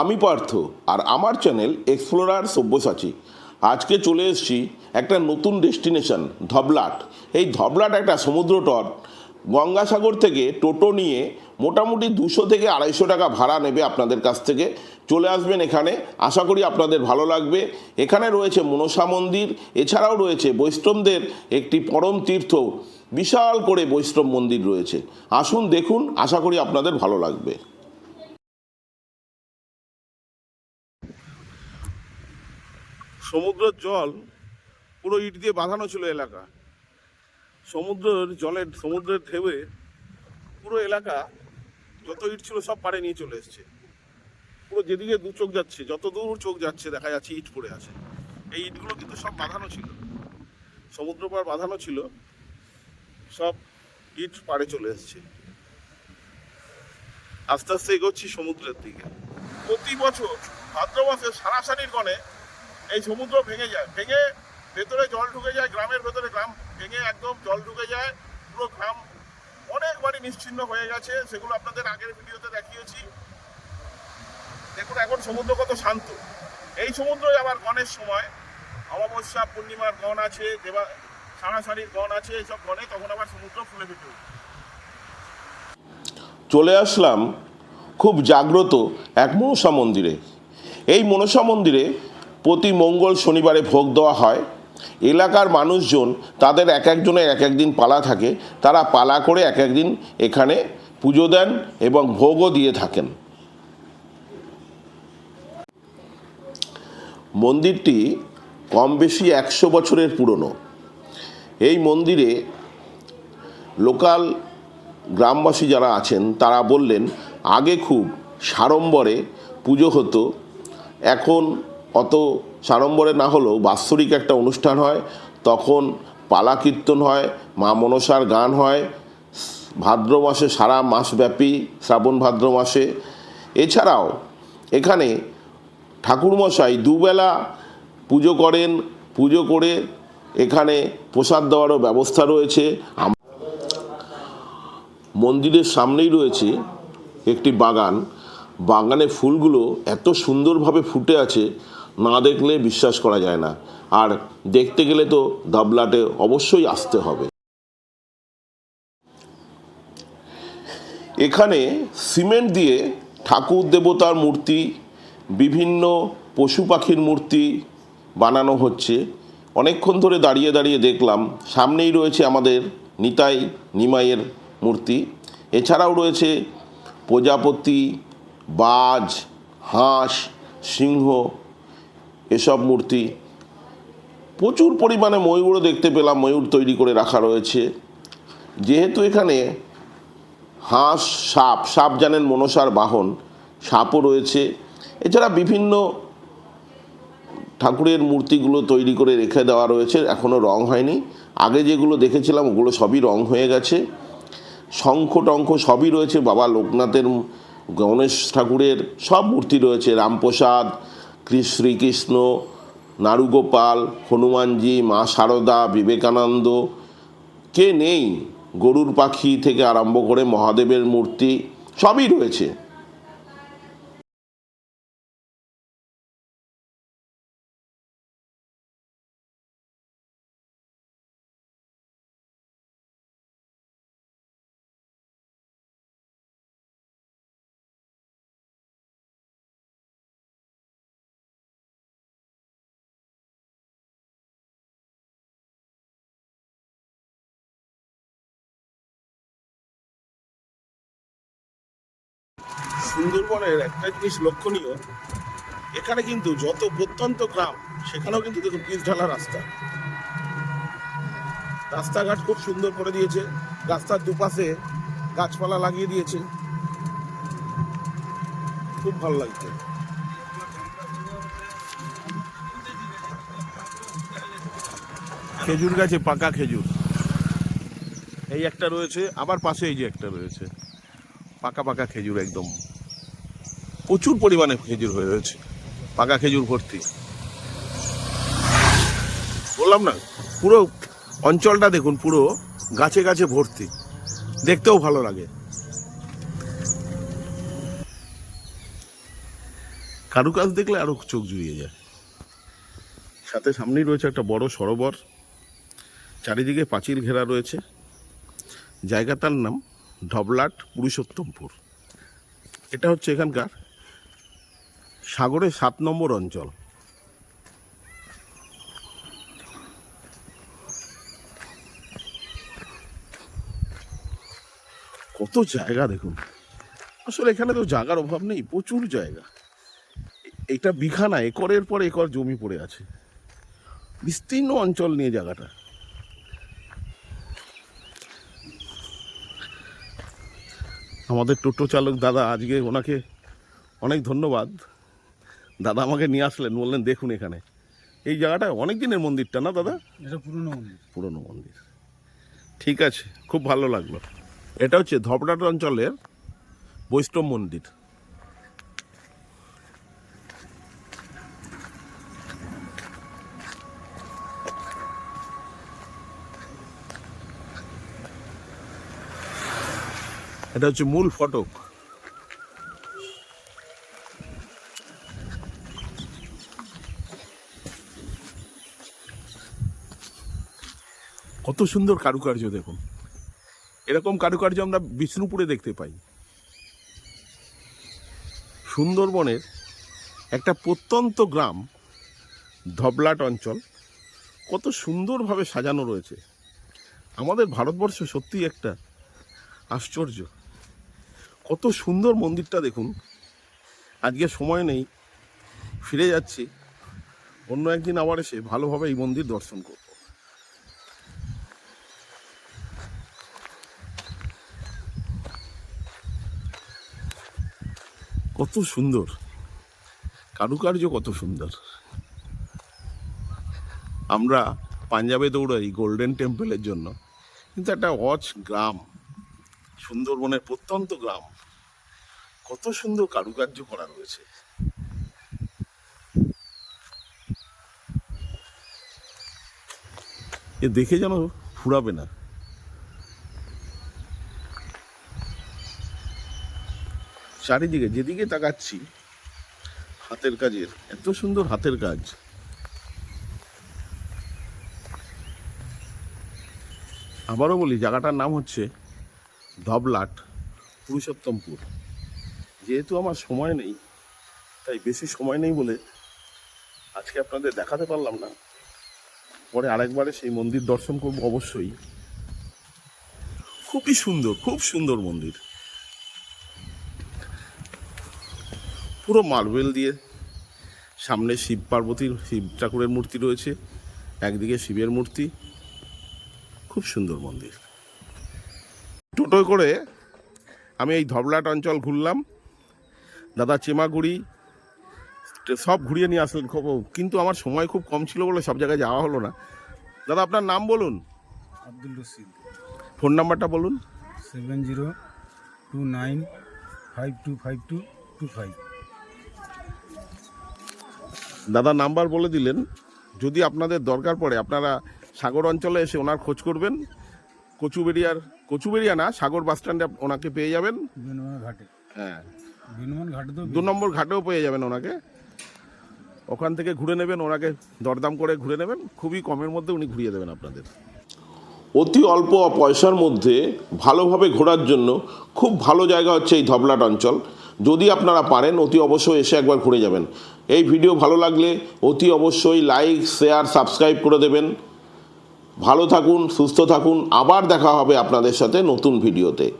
আমি পার্থ আর আমার channel explorer Sabyasachi. আজকে চলে এসেছি একটা নতুন ডেস্টিনেশন, ধবলাট। এই ধবলাট একটা সমুদ্র তট। গঙ্গাসাগর থেকে টোটো নিয়ে মোটামুটি দুশো থেকে আড়াইশো টাকা ভাড়া নেবে আপনাদের কাছ থেকে। চলে আসবেন এখানে। আশা করি আপনাদের ভালো লাগবে। এখানে রয়েছে মনসা মন্দির, এছাড়াও রয়েছে বৈষ্ণবদের একটি পরম তীর্থ। বিশাল করে বৈষ্ণব মন্দির রয়েছে। আসুন দেখুন, আশা করি আপনাদের ভালো লাগবে। সমুদ্রের জল পুরো ইট দিয়ে বাঁধানো ছিল এলাকা। সমুদ্রের জলের, সমুদ্রের ঢেউয়ে পুরো এলাকা যত ইট ছিল সব পাড়ে নিয়ে চলে এসছে। পুরো যেদিকে দু চোখ যাচ্ছে, যত দূর চোখ যাচ্ছে, দেখা যাচ্ছে ইট পড়ে আছে। এই ইটগুলো কিন্তু সব বাঁধানো ছিল। সমুদ্র পাড় বাঁধানো ছিল, সব ইট পাড়ে চলে এসছে। আস্তে আস্তে এগোচ্ছি সমুদ্রের দিকে। প্রতি বছর ভাদ্র মাসে সারাসারির গণে এই সমুদ্র ভেঙে যায়। ভেঙে ভেতরে জল ঢুকে যায়, গ্রামের ভেতরে গ্রাম ভেঙে একদম জল ঢুকে যায়, পুরো গ্রাম অনেক বাড়ি নিশ্চিন্ন হয়ে গেছে, সেগুলো আপনাদের আগের ভিডিওতে দেখিয়েছি। দেখুন, এখন সমুদ্র কত শান্ত। এই সমুদ্রই আবার গণের সময়। অমাবস্যা, পূর্ণিমার গণ আছে, দেবা সারাসারির গণ আছে, এইসব গণে তখন আবার সমুদ্র ফুলে ফেটে চলে আসলাম খুব জাগ্রত এক মনসা মন্দিরে। এই মনসা মন্দিরে প্রতি মঙ্গল শনিবারে ভোগ দেওয়া হয়। এলাকার মানুষজন তাদের এক একজনের এক একদিন পালা থাকে। তারা পালা করে এক একদিন এখানে পুজো দেন এবং ভোগও দিয়ে থাকেন। মন্দিরটি কম বেশি একশো বছরের পুরনো। এই মন্দিরে লোকাল গ্রামবাসী যারা আছেন, তারা বললেন, আগে খুব সাড়ম্বরে পুজো হতো। এখন অত সাড়ম্বরে না হলেও বাৎসরিক একটা অনুষ্ঠান হয়, তখন পালা কীর্তন হয়, মা মনসার গান হয়, ভাদ্র মাসে সারা মাসব্যাপী শ্রাবণ ভাদ্র মাসে। এছাড়াও এখানে ঠাকুরমশাই দুবেলা পুজো করেন, পুজো করে এখানে প্রসাদ দেওয়ারও ব্যবস্থা রয়েছে। মন্দিরের সামনেই রয়েছে একটি বাগান। বাগানে ফুলগুলো এত সুন্দরভাবে ফুটে আছে না দেখলে বিশ্বাস করা যায় না। আর দেখতে গেলে তো দাবলাটে অবশ্যই আসতে হবে। এখানে সিমেন্ট দিয়ে ঠাকুর দেবতার মূর্তি, বিভিন্ন পশু পাখির মূর্তি বানানো হচ্ছে। অনেকক্ষণ ধরে দাঁড়িয়ে দাঁড়িয়ে দেখলাম, সামনেই রয়েছে আমাদের নিতাই নিমাইয়ের মূর্তি। এছাড়াও রয়েছে প্রজাপতি, বাজ, হাঁস, সিংহ এসব মূর্তি। প্রচুর পরিমাণে ময়ূরও দেখতে পেলাম, ময়ূর তৈরি করে রাখা রয়েছে। যেহেতু এখানে হাঁস, সাপ সাপ জানেন মনসার বাহন, সাপও রয়েছে। এছাড়া বিভিন্ন ঠাকুরের মূর্তিগুলো তৈরি করে রেখে দেওয়া রয়েছে এখনও রং হয়নি। আগে যেগুলো দেখেছিলাম, ওগুলো সবই রং হয়ে গেছে। শঙ্খ টঙ্খ সবই রয়েছে, বাবা লোকনাথের, গণেশ ঠাকুরের সব মূর্তি রয়েছে, রামপ্রসাদ শ্রীকৃষ্ণ, নারুগোপাল, হনুমানজি, মা সারদা, বিবেকানন্দ। কে নেই গরুর পাখি থেকে আরম্ভ করে মহাদেবের মূর্তি? সবই রয়েছে। সুন্দরবনের একটা জিনিস লক্ষণীয়, এখানে কিন্তু যত প্রত্যন্ত গ্রাম, সেখানেও কিন্তু দেখুন পিচ ঢালা রাস্তা। রাস্তাঘাট খুব সুন্দর করে দিয়েছে, রাস্তার দুপাশে গাছপালা লাগিয়ে দিয়েছে। খুব ভালো লাগছে। খেজুর গাছে পাকা খেজুর। এই একটা রয়েছে, আবার পাশে এই যে একটা রয়েছে, পাকা পাকা খেজুর একদম। প্রচুর পরিমাণে খেজুর হয়ে রয়েছে। পাকা খেজুর ভর্তি। বললাম না, পুরো অঞ্চলটা দেখুন, পুরো গাছে গাছে ভর্তি। দেখতেও ভালো লাগে। কারুকাজ দেখলে আরও চোখ জুড়িয়ে যায়। সাথে সামনেই রয়েছে একটা বড় সরোবর। চারিদিকে পাঁচিল ঘেরা রয়েছে। জায়গাটার নাম ঢবলাট পুরুষোত্তমপুর। এটা হচ্ছে এখানকার সাগরের সাত নম্বর অঞ্চল। কত জায়গা দেখুন। আসলে এখানে তো জায়গার অভাব নেই, প্রচুর জায়গা। এটা বিঘা না একরের পর একর জমি পড়ে আছে। বিস্তীর্ণ অঞ্চল নিয়ে জায়গাটা। আমাদের টোটো চালক দাদা আজকে ওনাকে অনেক ধন্যবাদ। দাদা আমাকে নিয়ে আসলেন বললেন দেখুন এখানে। এই জায়গাটা অনেক দিনের মন্দিরটা না দাদা? এটা পুরনো মন্দির। পুরনো মন্দির। ঠিক আছে খুব ভালো লাগল। এটা হচ্ছে ধপড়াট অঞ্চলের বৈষ্ণব মন্দির। এটা হচ্ছে মূল ফটক। কত সুন্দর কারুকার্য দেখুন। এরকম কারুকার্য আমরা বিষ্ণুপুরে দেখতে পাই। সুন্দরবনের একটা প্রত্যন্ত গ্রাম, ধবলাট অঞ্চল, কত সুন্দরভাবে সাজানো রয়েছে। আমাদের ভারতবর্ষ সত্যি একটা আশ্চর্য। কত সুন্দর মন্দিরটা দেখুন। আজকে সময় নেই, ফিরে যাচ্ছি। অন্য একদিন আবার এসে ভালোভাবে এই মন্দির দর্শন করব। কত সুন্দর। কারুকার্য কত সুন্দর। আমরা পাঞ্জাবে দৌড়াই গোল্ডেন টেম্পলের জন্য। কিন্তু একটা অচ গ্রাম, সুন্দরবনের প্রত্যন্ত গ্রাম, কত সুন্দর কারুকার্য করা রয়েছে। এ দেখে যেন ফুরাবে না। চারিদিকে, যেদিকে তাকাচ্ছি, হাতের কাজের, এত সুন্দর হাতের কাজ। আবারও বলি, জায়গাটার নাম হচ্ছে ধবলাট, পুরুষোত্তমপুর। যেহেতু আমার সময় নেই, তাই বেশি সময় নেই বলে আজকে আপনাদের দেখাতে পারলাম না। পরে আরেকবারে সেই মন্দির দর্শন করব অবশ্যই। খুবই সুন্দর, খুব সুন্দর মন্দির। পুরো মার্বেল দিয়ে। সামনে শিব পার্বতীর শিব ঠাকুরের মূর্তি রয়েছে। একদিকে শিবের মূর্তি। খুব সুন্দর মন্দির। টোটোয় করে আমি এই ধবলাট অঞ্চল ঘুরলাম। দাদা চেমাগুড়ি সব ঘুরিয়ে নিয়ে আসলেন খুব। কিন্তু আমার সময় খুব কম ছিল বলে সব জায়গায় যাওয়া হলো না। দাদা আপনার নাম বলুন? আব্দুল রশিদ। ফোন নাম্বারটা বলুন। Seven zero two nine five two five two two five. দাদা নাম্বার বলে দিলেন যদি আপনাদের দরকার পড়ে আপনারা সাগর অঞ্চলে এসে ওনার খোঁজ করবেন। কচুবেরিয়ার কচুবেরিয়া না সাগর বাস স্ট্যান্ডে ওনাকে পেয়ে যাবেন। ঘাটে। হ্যাঁ। দু নম্বর ঘাটেও পেয়ে যাবেন ওনাকে। ওখান থেকে ঘুরে নেবেন ওনাকে দরদাম করে ঘুরে নেবেন। খুবই কমের মধ্যে উনি ঘুরিয়ে দেবেন আপনাদের। অতি অল্প পয়সার মধ্যে ভালোভাবে ঘোরার জন্য খুব ভালো জায়গা হচ্ছে এই ধবলাট অঞ্চল। যদি আপনারা পারেন, অতি অবশ্যই এসে একবার ঘুরে যাবেন। এই ভিডিও ভালো লাগলে অতি অবশ্যই লাইক, শেয়ার, সাবস্ক্রাইব করে দেবেন। ভালো থাকুন, সুস্থ থাকুন। আবার দেখা হবে আপনাদের সাথে নতুন ভিডিওতে।